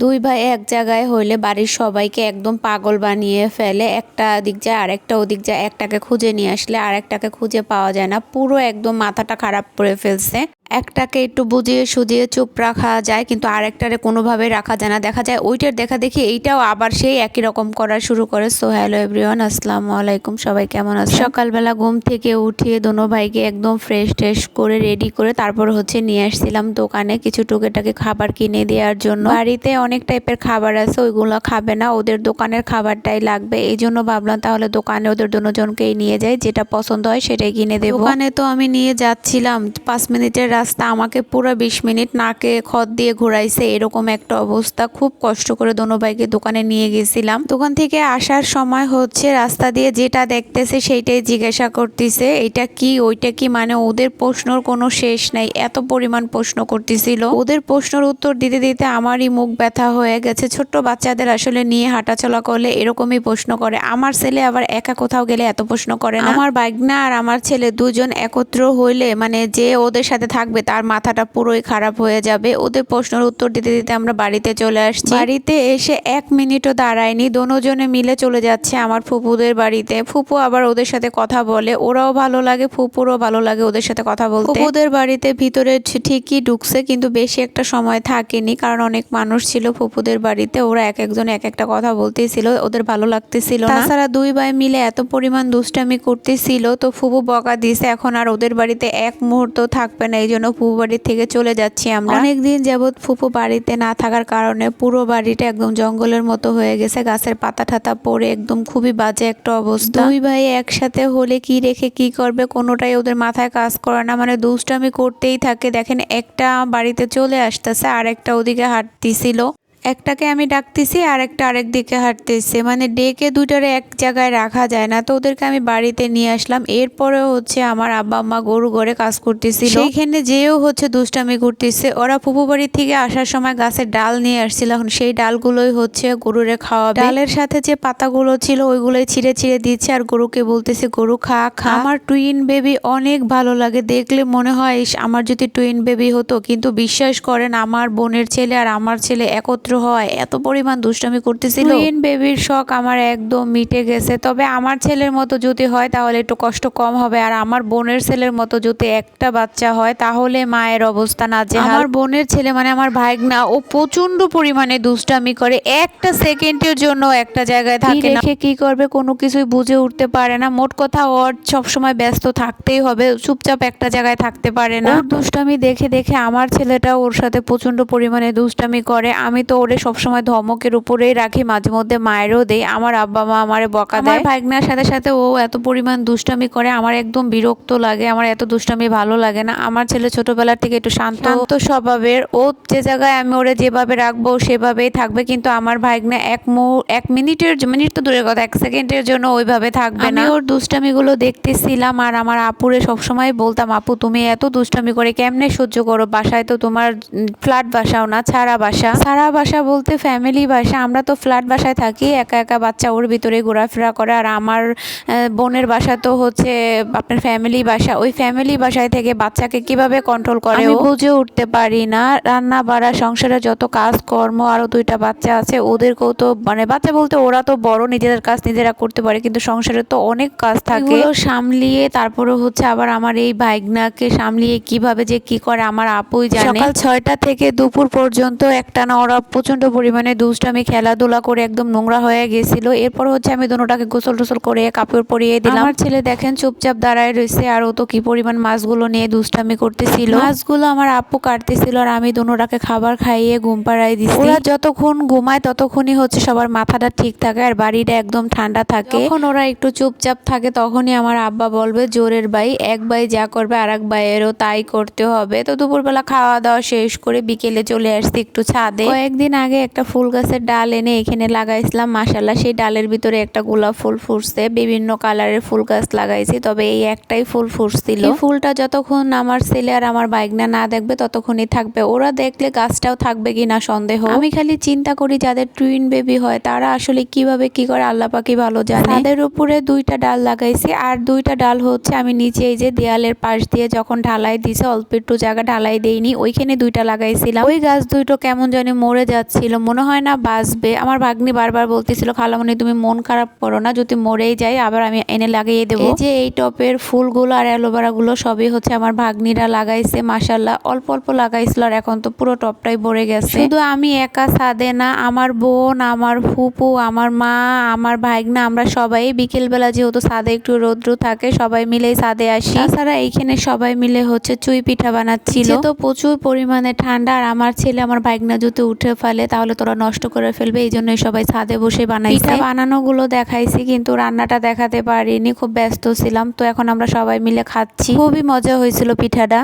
দুই ভাই এক জায়গায় হইলে বাড়ির সবাইকে একদম পাগল বানিয়ে ফেলে। একটা দিক যায়, আরেকটা ওদিক যায়। একটাকে খুঁজে নিয়ে আসলে আরেকটাকে খুঁজে পাওয়া যায় না। পুরো একদম মাথাটা খারাপ করে ফেলছে। একটাকে একটু বুঝিয়ে সুজিয়ে চুপ রাখা যায় কিন্তু আরেকটারে কোনোভাবে রাখা যায় না। দেখা যায় ওইটার দেখা দেখি এইটাও আবার সেই একই রকম করা শুরু করে। সো হ্যালো এভরিওয়ান আসসালামু আলাইকুম সবাই কেমন আছে সকালবেলা ঘুম থেকে উঠিয়ে দোনো ভাইকে একদম ফ্রেশ ট্রেশ করে রেডি করে তারপর হচ্ছে নিয়ে আসছিলাম দোকানে কিছু টুকেটাকে খাবার কিনে দেওয়ার জন্য। বাড়িতে অনেক টাইপের খাবার আছে ওইগুলো খাবে না ওদের দোকানের খাবারটাই লাগবে। এই জন্য ভাবলাম তাহলে দোকানে ওদের দুজনকেই নিয়ে যাই যেটা পছন্দ হয় সেটাই কিনে দেবো। দোকানে তো আমি নিয়ে যাচ্ছিলাম পাঁচ মিনিটের রাস্তা আমাকে পুরো বিশ মিনিট নাকে খদ দিয়ে ঘোরাইছে, এরকম একটা অবস্থা। খুব কষ্ট করে দোনো ভাইকে দোকানে নিয়ে গেছিলাম। দোকান থেকে আসার সময় হচ্ছে রাস্তা দিয়ে যেটা দেখতেছে সেইটাই জিজ্ঞাসা করতেছে এটা কি? ওইটা কি? মানে ওদের প্রশ্নর কোনো শেষ নাই, এত পরিমাণ প্রশ্ন করতেছিল। ওদের প্রশ্নের উত্তর দিতে দিতে আমারই মুখ ব্যথা হয়ে গেছে। ছোট্ট বাচ্চাদের আসলে নিয়ে হাঁটাচলা করলে এরকমই প্রশ্ন করে। আমার ছেলে আবার একা কোথাও গেলে এত প্রশ্ন করে না। আমার বাইকনা আর আমার ছেলে দুজন একত্র হইলে মানে যে ওদের সাথে থাকবে তার মাথাটা পুরোই খারাপ হয়ে যাবে। ওদের প্রশ্নের উত্তর দিতে দিতে আমরা বাড়িতে চলে আসছি। বাড়িতে এসে এক মিনিটও দাঁড়ায়নি দোনোজনে মিলে চলে যাচ্ছে আমার ফুপুদের বাড়িতে। ফুপু আবার ওদের সাথে কথা বলে ওরাও ভালো লাগে ফুপুরও ভালো লাগে ওদের সাথে কথা বলতে। ফুপুদের বাড়িতে ভিতরে ঠিকই ঢুকছে কিন্তু বেশি একটা সময় থাকেনি কারণ অনেক মানুষ ছিল ফুপুদের বাড়িতে ওরা এক একজন এক একটা কথা বলতেছিল ওদের ভালো লাগতেছিল তাছাড়া দুই ভাই মিলে এত পরিমাণ দুষ্টামি করতেছিল তো ফুপু বকা দিয়েছে এখন আর ওদের বাড়িতে এক মুহূর্ত থাকবে না এই জন্য ফুপু বাড়ি থেকে চলে যাচ্ছি আমরা। অনেকদিন যাবৎ ফুপু বাড়িতে না থাকার কারণে পুরো বাড়িটা একদম জঙ্গলের মতো হয়ে গেছে গাছের পাতা ঠাতা পড়ে একদম খুবই বাজে একটা অবস্থা। দুই ভাই একসাথে হলে কি রেখে কি করবে কোনোটাই ওদের মাথায় কাজ করে না মানে দুষ্টামি করতেই থাকে। দেখেন একটা বাড়িতে চলে আসতেছে আর একটা ওদিকে হাঁটতেছিল। একটাকে আমি ডাকতেছি আর একটা আরেক দিকে হাঁটতেছে। মানে ডেকে দুটারে এক জায়গায় রাখা যায় না। তো ওদেরকে আমি বাড়িতে নিয়ে আসলাম। এরপরে হচ্ছে আমার আব্বা আম্মা গরু ঘরে কাজ করতেছিল। সেইখানে যেও হচ্ছে দুষ্টামি করতেছে। ওরা ফুপু বাড়ি থেকে আসার সময় গাছের ডাল নিয়ে আসছিল। এখন সেই ডালগুলোই হচ্ছে গরুরে খাওয়া ডালের সাথে যে পাতাগুলো ছিল, ওইগুলোই ছিঁড়ে ছিঁড়ে দিচ্ছে আর গরুকে বলতেছে, গরু খা খা। আমার টুইন বেবি অনেক ভালো লাগে। দেখলে মনে হয়, আমার যদি টুইন বেবি হতো, কিন্তু বিশ্বাস করেন, আমার বোনের ছেলে আর আমার ছেলে একত্র হয়। এত পরিমাণ দুষ্টামি করতেছিল। টুইন বেবির শখ আমার একদম মিটে গেছে। তবে আমার ছেলের মতো যদি হয় তাহলে একটু কষ্ট কম হবে। আর আমার বোনের ছেলের মতো যদি একটা বাচ্চা হয় তাহলে মায়ের অবস্থা না যে আমার বোনের ছেলে মানে আমার ভাইগনা ও প্রচণ্ড পরিমাণে দুষ্টামি করে। একটা সেকেন্ডের জন্য একটা জায়গায় থাকে না। রেখে কি করবে কোনো কিছুই বুঝে উঠতে পারে না। মোট কথা ওর সবসময় ব্যস্ত থাকতেই হবে। চুপচাপ একটা জায়গায় থাকতে পারে না। দুষ্টামি দেখে দেখে আমার ছেলেটা ওর সাথে প্রচণ্ড পরিমাণে দুষ্টামি করে। আমি তো ওরে সবসময় ধমকের উপরেই রাখি মাঝে মধ্যে মায়েরও দেই। আমার আব্বা মা আমারে বকা দেয়। ভাগনার সাথে সাথে ও এত পরিমাণ দুষ্টামি করে আমার একদম বিরক্ত লাগে আমার এত দুষ্টামি ভালো লাগে না। আমার ছেলে ছোটবেলা থেকে একটু শান্ত। শান্ত স্বভাবের। ও যে জায়গায় আমি ওরে যেভাবে রাখব সেভাবেই থাকবে কিন্তু আমার ভাগনা এক মু এক মিনিটের মিনিট তো দূরের কথা এক সেকেন্ডের জন্য ওইভাবে থাকবে না। ওর দুষ্টামিগুলো দেখতেছিলাম আর আমার আপুরে সবসময় বলতাম আপু তুমি এত দুষ্টামি করে কেমনে সহ্য করো? বাসায় তো তোমার ফ্ল্যাট বাসাও না ছাড়া বাসা। ছাড়া বাসা বলতে ফ্যামিলি বাসা আমরা তো ফ্ল্যাট বাসায় থাকি একা একা বাচ্চা ওর ভিতরে ঘোরাফেরা করে। আর আমার বোনের বাসা তো হচ্ছে আপনার ফ্যামিলি বাসা। ওই ফ্যামিলি বাসায় থেকে বাচ্চাকে কীভাবে কন্ট্রোল করে আমি বুঝে উঠতে পারি না। রান্না বাড়া সংসারে যত কাজ কর্ম আরও দুইটা বাচ্চা আছে ওদেরকেও তো মানে বাচ্চা বলতে ওরা তো বড় নিজেদের কাজ নিজেরা করতে পারে কিন্তু সংসারে তো অনেক কাজ থাকে। সামলিয়ে তারপরে হচ্ছে আবার আমার এই ভাইগনাকে সামলিয়ে কীভাবে যে কি করে আমার আপুই জানে। সকাল ছয়টা থেকে দুপুর পর্যন্ত একটানা ওরা প্রচণ্ড পরিমাণে দুষ্টামি খেলাধুলা করে একদম নোংরা হয়ে গেছিল। এরপর হচ্ছে আমি দুটাকে গোসল টোসল করে কাপড় পরিয়ে দিলাম। আমার ছেলে দেখেন চুপচাপ দাঁড়ায় রয়েছে আর ও তো কি পরিমাণ মাছগুলো নিয়ে দুষ্টামি করতেছিল। মাছগুলো আমার আপু কাটতেছিল আর আমি দুটাকে খাবার খাইয়ে ঘুম পাড়াই দিছি। ওরা যতক্ষণ ঘুমায় ততক্ষণই হচ্ছে সবার মাথাটা ঠিক থাকে আর বাড়িটা একদম ঠান্ডা থাকে। যখন ওরা একটু চুপচাপ থাকে তখনই আমার আব্বা বলবে জোরের ভাই এক ভাই যা করবে আর এক ভাইয়েরও তাই করতে হবে। তো দুপুরবেলা খাওয়া দাওয়া শেষ করে বিকেলে চলে আসছি একটু ছাদে। কয়েকদিন আগে একটা ফুল গাছের ডাল এনে এখানে লাগাইছিলাম মাসাল্লাহ সেই ডালের ভিতরে একটা গোলাপ ফুল ফুটছে বিভিন্ন কালারের ফুল গাছ লাগাইছি তবে এই একটাই ফুল ফুটছিল। এই ফুলটা যতক্ষণ আমার ছেলে আর আমার বাইকনা না দেখবে ততক্ষণই থাকবে। ওরা দেখলে গাছটাও থাকবে কিনা সন্দেহ। আমি খালি চিন্তা করি যাদের টুইন বেবি হয় তারা আসলে কীভাবে কি করে আল্লাহ পাকি ভালো জানে। তাদের উপরে দুইটা ডাল লাগাইছি আর দুইটা ডাল হচ্ছে আমি নিচে এই যে দেয়ালের পাশ দিয়ে যখন ঢালাই দিছে অল্প একটু জায়গা ঢালাই দেইনি ওইখানে দুইটা লাগাইছিলাম। ওই গাছ দুইটো কেমন জানি মরে যাচ্ছে যাচ্ছিল মনে হয় না বাঁচবে। আমার ভাগ্নি বারবার বলতেছিল খালামণি তুমি মন খারাপ করো না যদি মরেই যাই আবার আমি এনে লাগিয়ে দেবো। এই যে এই টপের ফুলগুলো আর অ্যালোভেরা গুলো সবই হচ্ছে আমার ভাগ্নিরা লাগাইছে মাসাল্লাহ অল্প অল্প লাগাইছিল আর এখন তো পুরো টপটাই ভরে গেছে। শুধু আমি একা ছাদে না আমার বোন আমার ফুপু আমার মা আমার ভাইগনা আমরা সবাই বিকেলবেলা যেহেতু ছাদে একটু রৌদ্র থাকে সবাই মিলেই ছাদে আসি। তাছাড়া এইখানে সবাই মিলে হচ্ছে চুই পিঠা বানাচ্ছিল। তো প্রচুর পরিমাণে ঠান্ডা আর আমার ছেলে আমার ভাইগনা যদি উঠে ফেলে তাহলে তোরা নষ্ট করে ফেলবে এই জন্যই সবাই ছাদে বসে বানাই পিঠা বানানো গুলো দেখাইছি কিন্তু রান্নাটা দেখাতে পারিনি খুব ব্যস্ত ছিলাম। তো এখন আমরা সবাই মিলে খাচ্ছি। খুবই মজা হয়েছিল পিঠাটা।